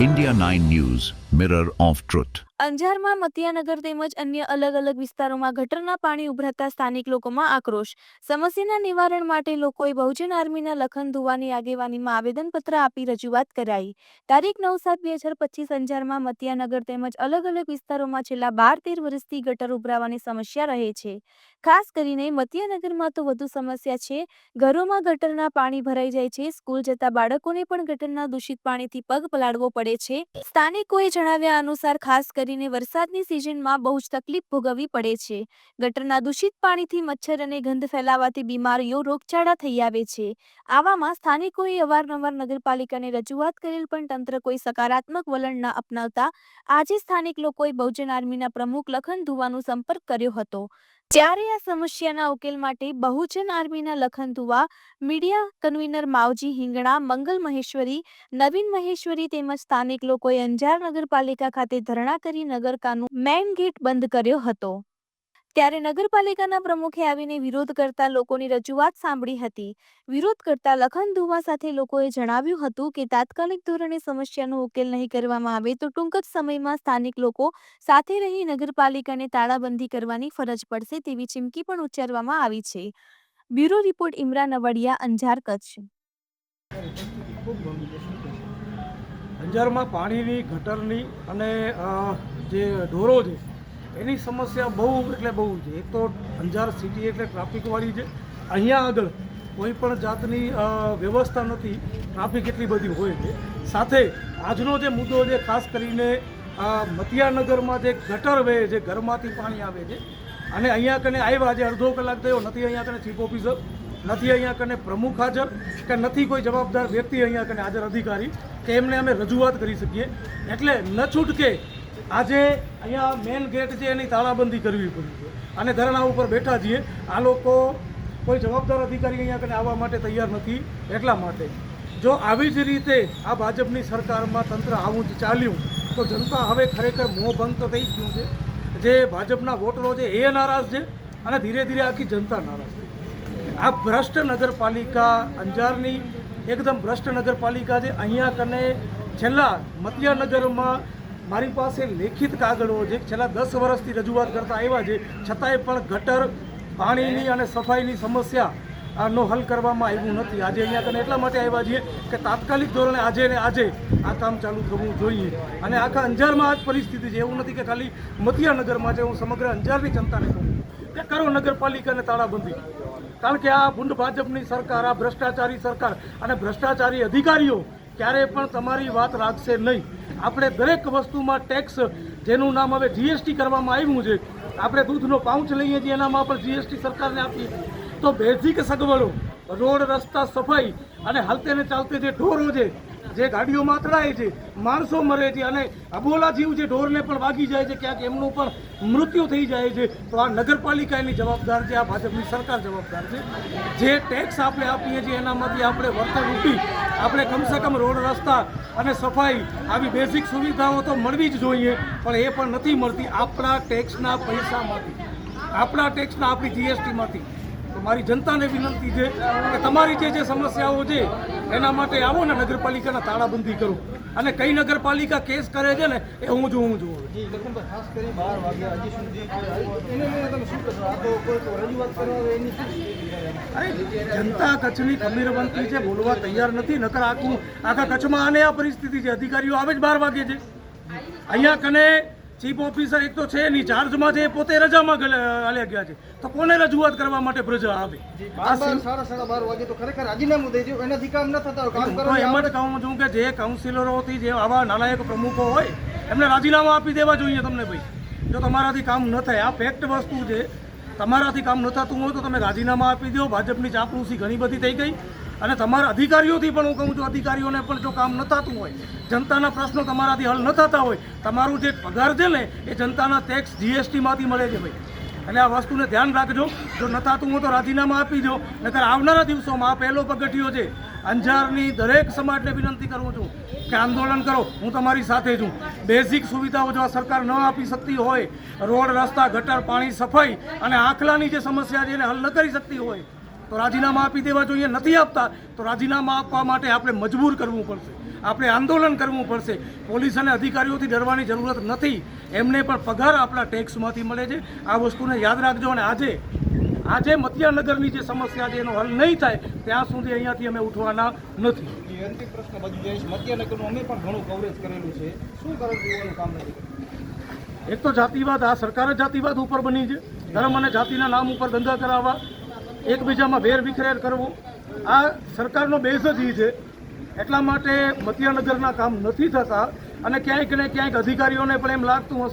India 9 News. Mirror of truth અંજારમાં મતિયાનગર તેમજ અન્ય અલગ અલગ વિસ્તારોમાં ગટરના પાણી ઉભરાતા સ્થાનિક લોકોમાં આક્રોશ. સમસ્યાના નિવારણ માટે લોકોએ બહુજન આર્મીના લખન ધુવાની આગેવાનીમાં આવેદનપત્ર આપી રજૂઆત કરાઈ. તારીખ નવ સાત બે હજાર પચીસ અંજારમાં મતિયાનગર તેમજ અલગ અલગ વિસ્તારોમાં છેલ્લા બાર તેર વર્ષથી ગટર ઉભરાવાની સમસ્યા રહે છે. ખાસ કરીને મતિયાનગરમાં તો વધુ સમસ્યા છે. ઘરોમાં ગટરના પાણી ભરાઈ જાય છે. સ્કૂલ જતા બાળકોને પણ ગટરના દૂષિત પાણીથી પગ પલાળવો પડે છે. સ્થાનિકોએ જણાવ્યા અનુસાર, ખાસ કરીને વરસાદની સિઝનમાં બહુ જ તકલીફ ભોગવવી પડે છે. ગટરના દૂષિત પાણીથી મચ્છર અને ગંધ ફેલાવાથી બીમારીઓ, રોગચાળા થઈ આવે છે. આવામાં સ્થાનિકોએ અવારનવાર નગરપાલિકાને રજૂઆત કરેલ પણ તંત્ર કોઈ સકારાત્મક વલણ ન અપનાવતા આજે સ્થાનિક લોકોએ બહુજન આર્મીના પ્રમુખ લખન ધુવાનો સંપર્ક કર્યો હતો. ત્યારે આ સમસ્યાના ઉકેલ માટે બહુજન આર્મીના લખન ધુવા, મીડિયા કન્વીનર માવજી હિંગણા, મંગલ મહેશ્વરી, નવીન મહેશ્વરી તેમજ સ્થાનિક લોકોએ અંજાર નગરપાલિકા ખાતે ધરણા કરી નગરકાનું મેઇન ગેટ બંધ કર્યો હતો. ત્યારે નગરપાલિકાના પ્રમુખે આવીને વિરોધ કરતા લોકોની રજૂઆત સાંભળી હતી. વિરોધ કરતા લખન ધુવા સાથે લોકોએ જણાવ્યું હતું કે, તાત્કાલિક ધોરણે સમસ્યાનો ઉકેલ નહીં કરવામાં આવે તો ટૂંક જ સમયમાં સ્થાનિક લોકો સાથે રહી નગરપાલિકાને તાળાબંધી કરવાની ફરજ પડશે તેવી ચીમકી પણ ઉચ્ચારવામાં આવી છે. Bureau report Imran Avadiya Anjar, Kutch. અંજારમાં પાણીની ગટરની અને જે ઢોરો છે એની સમસ્યા બહુ એટલે બહુ છે. એક તો અંજાર સિટી એટલે ટ્રાફિકવાળી છે. અહીંયા આગળ કોઈ પણ જાતની વ્યવસ્થા નથી. ટ્રાફિક એટલી બધી હોય છે. સાથે આજનો જે મુદ્દો છે, ખાસ કરીને મતિયાનગરમાં જે ગટર વહે છે, ઘરમાંથી પાણી આવે છે, અને અહીંયા કને આવ્યા આજે અડધો કલાક થયો, નથી અહીંયા કને ચીફ ઓફિસર નથી અહીંયા કને પ્રમુખ હાજર, કે નથી કોઈ જવાબદાર વ્યક્તિ અહીંયા કને હાજર અધિકારી, કે એમને અમે રજૂઆત કરી શકીએ. એટલે ન છૂટકે આજે અહીંયા મેન ગેટ છે એની તાળાબંધી કરવી પડી છે. અને ધરણા ઉપર બેઠા છીએ. આ લોકો કોઈ જવાબદાર અધિકારી અહીંયા કને આવવા માટે તૈયાર નથી એટલા માટે. જો આવી જ રીતે આ ભાજપની સરકારમાં તંત્ર આવું જ ચાલ્યું, તો જનતા હવે ખરેખર મોહભંગ તો થઈ ગયું છે. જે ભાજપના વોટરો છે એ નારાજ છે અને ધીરે ધીરે આખી જનતા નારાજ છે. આ ભ્રષ્ટ નગરપાલિકા અંજારની એકદમ ભ્રષ્ટ નગરપાલિકા છે. અહીંયા કને છેલ્લા મતિયાનગરમાં મારી પાસે લેખિત કાગળો જે છેલ્લા દસ વર્ષથી રજૂઆત કરતા આવ્યા છે. છતાંય પણ ગટર, પાણીની અને સફાઈની સમસ્યા નો હલ કરવામાં આવ્યું નથી. આજે અહીંયા કને એટલા માટે આવ્યા છીએ કે તાત્કાલિક ધોરણે આજે ને આજે આ કામ ચાલુ થવું જોઈએ. અને આખા અંજારમાં આ જ પરિસ્થિતિ છે. એવું નથી કે ખાલી મતિયાનગરમાં છે. હું સમગ્ર અંજારની જનતાને કહું કે કરો નગરપાલિકાને તાળાબંધી. કારણ કે આ ભૂંડ ભાજપની સરકાર, આ ભ્રષ્ટાચારી સરકાર અને ભ્રષ્ટાચારી અધિકારીઓ ક્યારેય પણ તમારી વાત રાખશે નહીં. આપણે દરેક વસ્તુમાં ટેક્સ જેનું નામ હવે જીએસટી કરવામાં આવ્યું છે, આપણે દૂધનો પાઉચ લઈએ છીએ, એનામાં પણ જીએસટી સરકારને આપીએ તો બેઝિક સગવડો, રોડ, રસ્તા, સફાઈ અને હાલતે ને ચાલતે જે ઢોરો છે, જે ગાડીઓમાં અથડાય છે, માણસો મરે છે અને અબોલા જીવ જે ઢોરને પણ વાગી જાય છે, ક્યાંક એમનું પણ મૃત્યુ થઈ જાય છે. તો આ નગરપાલિકા એની જવાબદાર છે, આ ભાજપની સરકાર જવાબદાર છે. જે ટેક્સ આપણે આપીએ છીએ, એનામાંથી આપણે વર્તન રૂપી આપણે કમસે કમ રોડ, રસ્તા અને સફાઈ, આવી બેઝિક સુવિધાઓ તો મળવી જ જોઈએ, પણ એ પણ નથી મળતી આપણા ટેક્સના પૈસામાંથી. આપણા ટેક્સના આપણી જીએસટીમાંથી તો મારી જનતાને વિનંતી છે કે તમારી જે જે સમસ્યાઓ છે, એના માટે આવો ને નગરપાલિકાના તાળાબંધી કરો. અને કઈ નગરપાલિકા કેસ કરે છે ને એ હું જોઉં છું? જનતા કચ્છની ખમીર બનતી છે બોલવા તૈયાર નથી નકર આખું આખા કચ્છમાં આને આ પરિસ્થિતિ છે. અધિકારીઓ આવે જ બાર વાગે છે. અહીંયા કને ચીફ ઓફિસર એક તો છે નહીં ચાર્જમાં છે પોતે રજામાં હાલ્યા ગયા છે. તો કોને રજૂઆત કરવા માટે પ્રજા આવે? એમ જ કહું છું કે જે કાઉન્સિલરોથી જે આવા નાલાયક પ્રમુખો હોય એમને રાજીનામા આપી દેવા જોઈએ તમને ભાઈ. જો તમારાથી કામ ન થાય આ ફેક્ટ વસ્તુ છે. તમારાથી કામ ન થતું હોય તો તમે રાજીનામા આપી દો. ભાજપની ચાપલૂસી ઘણી બધી થઈ ગઈ. અને તમારા અધિકારીઓથી પણ હું કહું છું, અધિકારીઓને પણ જો કામ ન થતું હોય, જનતાના પ્રશ્નો તમારાથી હલ ન થતા હોય, તમારું જે પગાર છે ને, એ જનતાના ટેક્સ જીએસટીમાંથી મળે છે ભાઈ. અને આ વસ્તુને ધ્યાન રાખજો, જો ન થતું હોય તો રાજીનામા આપી દો, નકર આવનારા દિવસોમાં આ પહેલો પગથિયો છે, અંજારની દરેક સમાજને વિનંતી કરું છું કે આંદોલન કરો, હું તમારી સાથે છું. બેઝિક સુવિધાઓ જો સરકાર ન આપી શકતી હોય, રોડ, રસ્તા, ગટર, પાણી, સફાઈ અને આખલાની જે સમસ્યા છે એને હલ ન કરી શકતી હોય તો રાજીનામા આપી દેવા જોઈએ નથી આપતા તો રાજીનામા આપવા માટે આપણે મજબૂર કરવું પડશે. આપણે આંદોલન કરવું પડશે. પોલીસ અને અધિકારીઓથી ડરવાની જરૂરત નથી. એમને પણ પગાર આપણા ટેક્સમાંથી મળે છે. આ વસ્તુને યાદ રાખજો અને આજે આજે મતિયાનગરની જે સમસ્યા છે એનો હલ નહીં થાય ત્યાં સુધી અહીંયાથી અમે ઉઠવાના નથી. અંતિમ પ્રશ્ન બાજુ જઈશ. મધ્યનગરનું અમે પણ ઘણું કવરેજ કરેલું છે. શું કામ નથી? એક તો જાતિવાદ આ સરકાર જ જાતિવાદ ઉપર બની છે. ધર્મ અને જાતિના નામ ઉપર ધંધા કરાવવા. એકબીજામાં વેર વિખરેર કરવો. આ સરકારનો બેઝ જ ઈ છે. એટલા માટે મતિયાનગરના કામ નથી થતા અને ક્યાંક ને ક્યાંક અધિકારીઓને પણ એમ લાગતું હશે